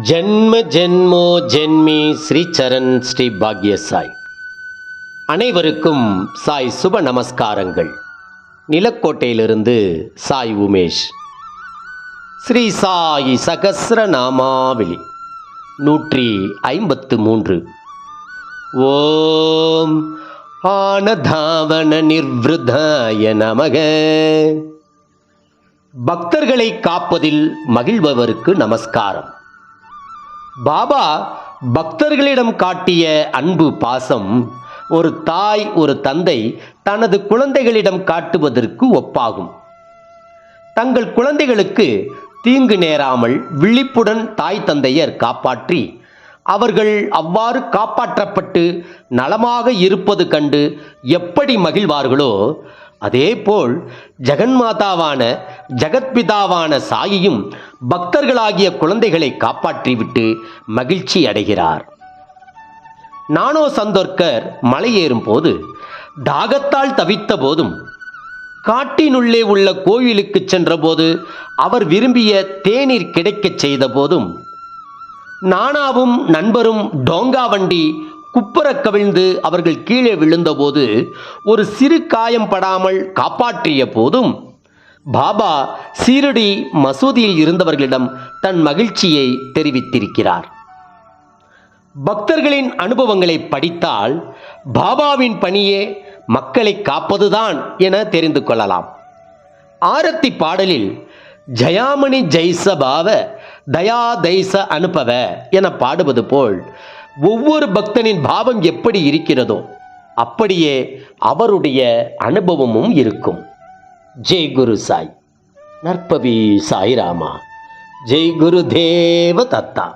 ஜென்ம ஜென்மோ ஜென்மி ஸ்ரீ சரண் ஸ்ரீ பாக்ய சாய். அனைவருக்கும் சாய் சுப நமஸ்காரங்கள். நிலக்கோட்டையிலிருந்து சாய் உமேஷ். ஸ்ரீ சாய் சகசிர நாமாவளி நூற்றி ஐம்பத்து மூன்று. ஓம் ஆனதாவன நிர்வதாய நமக. பக்தர்களை காப்பதில் மகிழ்பவருக்கு நமஸ்காரம். பாபா பக்தர்களிடம் காட்டிய அன்பு பாசம் ஒரு தாய் ஒரு தந்தை தனது குழந்தைகளிடம் காட்டுவதற்கு ஒப்பாகும். தங்கள் குழந்தைகளுக்கு தீங்கு நேராமல் விழிப்புடன் தாய் தந்தையர் காப்பாற்றி அவர்கள் அவ்வாறு காப்பாற்றப்பட்டு நலமாக இருப்பது கண்டு எப்படி மகிழ்வார்களோ அதேபோல் ஜெகன்மாதாவான ஜெகத்பிதாவான சாயியும் பக்தர்களாகிய குழந்தைகளை காப்பாற்றிவிட்டு மகிழ்ச்சி அடைகிறார். நானோ சந்தோர்கர் மலையேறும் போது தாகத்தால் தவித்த போதும் காட்டினுள்ளே உள்ள கோயிலுக்கு சென்றபோது அவர் விரும்பிய தேநீர் கிடைக்கச் செய்த போதும் நானாவும் நண்பரும் டோங்கா வண்டி குப்புறக் கவிழ்ந்து அவர்கள் கீழே விழுந்தபோது ஒரு சிறு காயம் படாமல் காப்பாற்றிய போதும் பாபா சீரடி மசூதியில் இருந்தவர்களிடம் தன் மகிழ்ச்சியை தெரிவித்திருக்கிறார். பக்தர்களின் அனுபவங்களை படித்தால் பாபாவின் பணியே மக்களை காப்பதுதான் என தெரிந்து கொள்ளலாம். ஆரத்தி பாடலில் ஜயாமணி ஜெய்ச பாவ தயா தைச அனுபவ என பாடுவது போல் ஒவ்வொரு பக்தனின் பாவம் எப்படி இருக்கிறதோ அப்படியே அவருடைய அனுபவமும் இருக்கும். జై గురు సాయి. నర్పవి సాయిరామ. జై గురుదేవ దత్త